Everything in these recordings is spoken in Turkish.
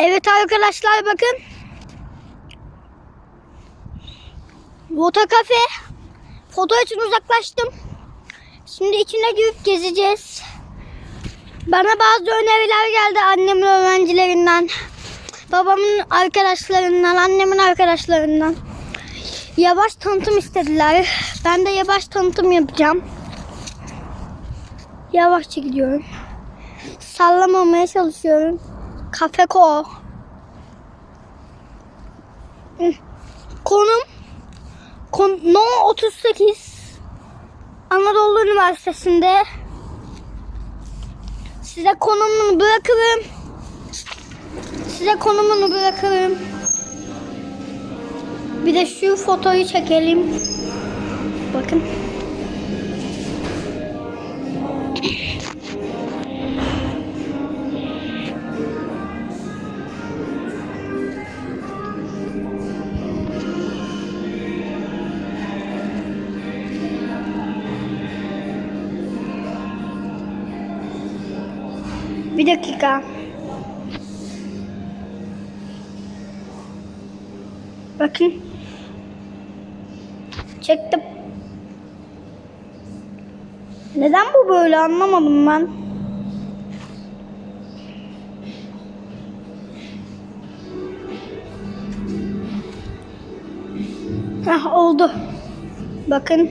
Evet arkadaşlar bakın. Vota kafe. Foto için uzaklaştım. Şimdi içine girip gezeceğiz. Bana bazı öneriler geldi annemin öğrencilerinden. Babamın arkadaşlarından, annemin arkadaşlarından. Yavaş tanıtım istediler. Ben de yavaş tanıtım yapacağım. Yavaşça gidiyorum. Sallamamaya çalışıyorum. Kafe Ko. Konum Kon No 38 Anadolu Üniversitesi'nde size konumunu bırakırım. Size konumunu bırakırım. Bir de şu fotoyu çekelim. Bakın. Bir dakika. Bakın. Çektim. Neden bu böyle anlamadım ben. Heh oldu. Bakın.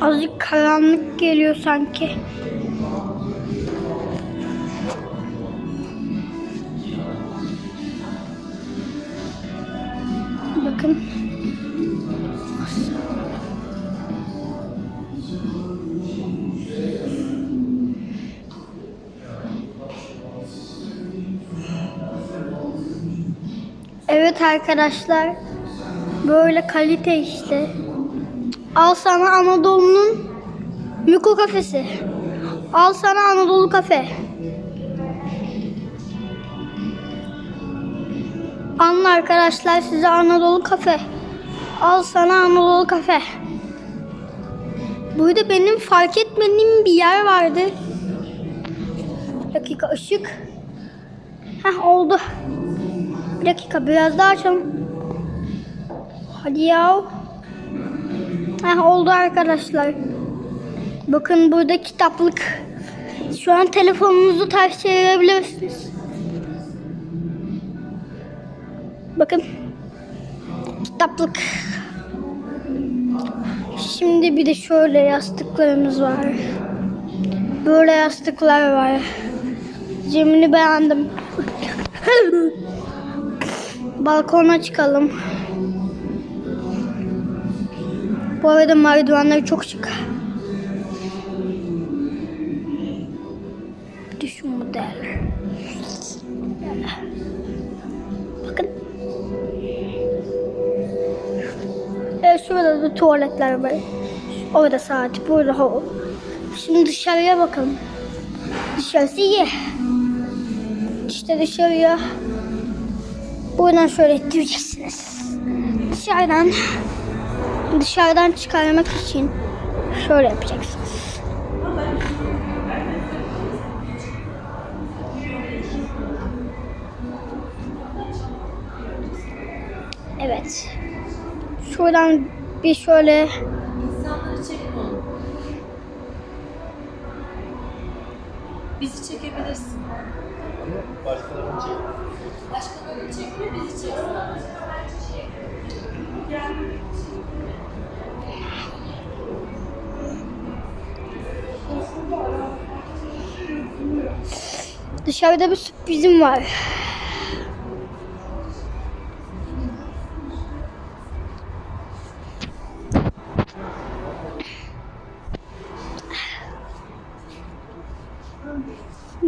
Azıcık karanlık geliyor sanki. Bakın. Evet arkadaşlar. Böyle kalite işte. Al sana Anadolu'nun Miko kafesi. Al sana Anadolu kafe. Alın arkadaşlar size Anadolu kafe. Al sana Anadolu kafe. Burada benim fark etmediğim bir yer vardı. Bir dakika ışık. Heh oldu. Bir dakika biraz daha açalım. Hadi ya. Heh, oldu arkadaşlar. Bakın burada kitaplık. Şu an telefonunuzu ters çevirebilirsiniz. Bakın. Kitaplık. Şimdi bir de şöyle yastıklarımız var. Böyle yastıklar var. Cemini beğendim. Balkona çıkalım. Bu arada merdivenler çok şık. Şu model. Bakın. Evet şurada da tuvaletler var. Orada saat, burada hava. Şimdi dışarıya bakalım. Dışarısı iyi. İşte dışarıya buradan şöyle ittireceksiniz. Dışarıdan dışarıdan çıkarmak için şöyle yapacaksınız. Evet. Şuradan bir şöyle İnsanları oğlum. Bizi çekebilirsin. Başkalarını çek. Başkalarını çekme, bizi çek sadece. Dışarıda bir sürprizim var.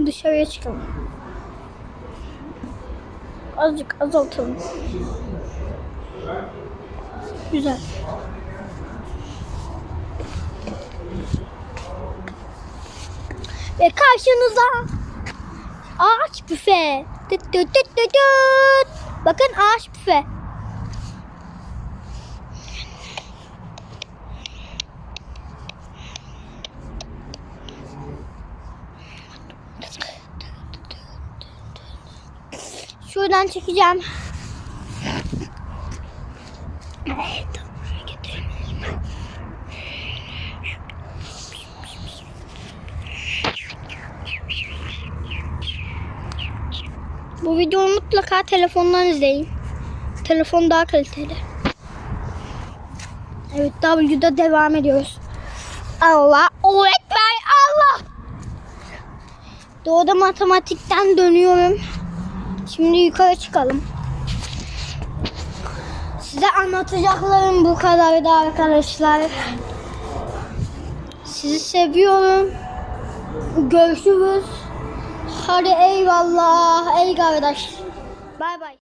Dışarıya çıkalım. Azıcık azaltalım. Güzel. Ve karşınıza ağaç büfe. Düt düt düt düt düt. Bakın ağaç büfe. Şuradan çekeceğim. Bu videoyu mutlaka telefondan izleyin. Telefon daha kaliteli. Evet W'da devam ediyoruz. Allah. Ekber Allah. Doğuda matematikten dönüyorum. Şimdi yukarı çıkalım. Size anlatacaklarım bu kadardı arkadaşlar. Sizi seviyorum. Görüşürüz. Hadi eyvallah. Ey kardeş. Bay bay.